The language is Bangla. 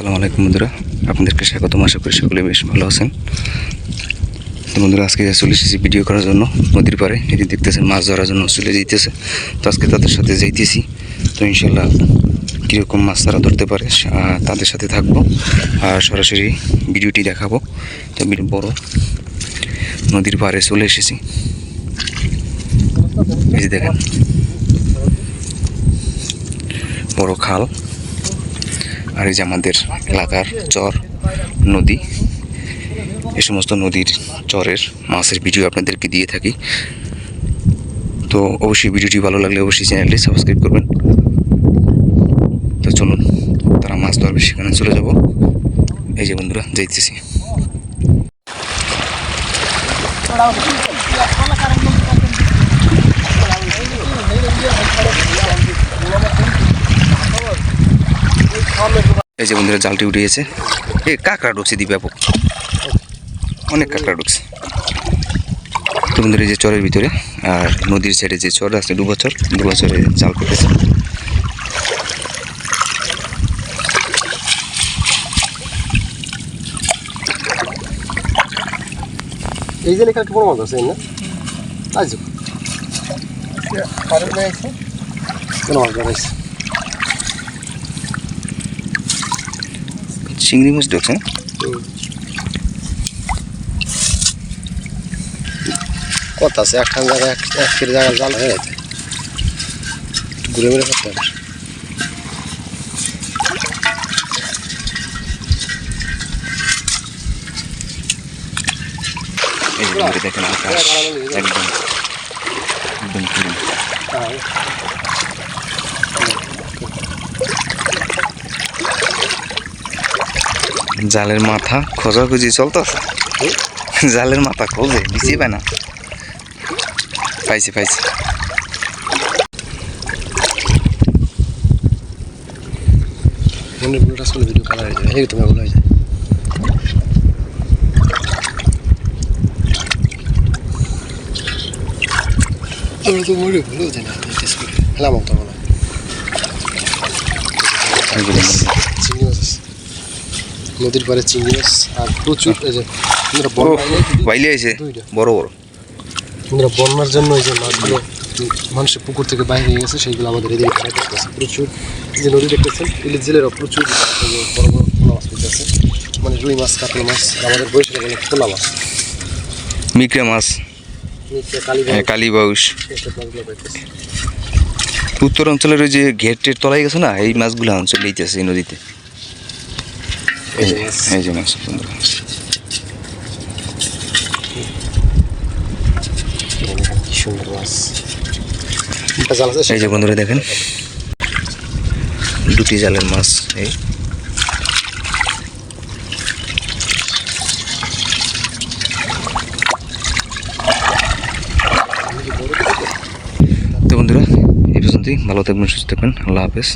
আসসালামু আলাইকুম বন্ধুরা। আপনাদেরকে স্বাগতম। আশা করি সকলে বেশ ভালো আছেন। তো বন্ধুরা, আজকে চলে এসেছি ভিডিও করার জন্য, নদীর পাড়ে এটি দেখতেছেন, মাছ ধরার জন্য চলে যেতেছে তো আজকে তাদের সাথে যাইতেছি। তো ইনশাল্লাহ কীরকম মাছ তারা ধরতে পারে তাদের সাথে থাকব। আর সরাসরি ভিডিওটি দেখাবো। তো বড় নদীর পাড়ে চলে এসেছি। দেখেন, বড় খাল। আর এই যে আমাদের এলাকার চর, নদী, এই সমস্ত নদীর চরের মাছের ভিডিও আপনাদেরকে দিয়ে থাকি। তো অবশ্যই ভিডিওটি ভালো লাগলে অবশ্যই চ্যানেলটি সাবস্ক্রাইব করবেন। তো চলুন, তারা মাছ ধরবে, সেখানে চলে যাব। এই যে বন্ধুরা, যাইতেছি। এই যে বন্ধুরা জালটি উঠিয়েছে। এ কাঁকড়া ঢুকছে দি ব্যাপক অনেক কাঁকড়া ঢুকছে। তো বন্ধুরা এই যে চরের ভিতরে আর নদীর সাইডে যে চর আছে ডুবা চর ডুবা চরে জাল পেতেছে এই যে লেখা বড় মাছ আছে না? আজ কোন মাছ ধরাইছে চিংড়ি মাছ ঢুকছে না? কত আছে? একখান জায়গায় এক ফিরে জায়গায় জাল হয়ে গেছে। ঘুরে ঘুরে করতে হবে। দেখেন আকাশ একদম পুরো জালের মাথা খোঁজাখুঁজি চলতেছে জালের মাথা খোঁজে বিছিয়ে পায় না। পাইছি পাইছি। মনে ভিডিও কালার হয়ে এই তোমার হয়ে যায়। তোরা তো ভালো না? তো এই যে বন্ধুরা, চিংড়ি মাছ আছে নদীর পাড়ে চিংড়ি মাছ আর প্রচুর এই যে বাইলে আছে। বড় বড়। আমরা বন্যার জন্য এই যে মাছগুলো মানুষের পুকুর থেকে বাইরে হয়ে গেছে সেইগুলো আমাদের এদিকে খারাপ করতেছে প্রচুর যে নদী দেখতেছেন ইলিশ জেলেরও প্রচুর বড় বড় পোলা মাছ পেতেছে মানে রুই মাছ কাতলা মাছ আমাদের বয়সে বলে পোলা মাছ। মিকড়ে মাছ। হ্যাঁ, কালীবাউস পেতেছে উত্তর অঞ্চলের ওই যে ঘেটের তলায় গেছে না এই মাছগুলো অঞ্চলে এইতেছে এই নদীতে। এই যে মাছ বন্ধুরা যে বন্ধুরা দেখেন। দুটি জালের মাছ এই। তো বন্ধুরা, এই পর্যন্তই। ভালো থাকবেন, সুস্থ থাকবেন। আল্লাহ হাফেজ।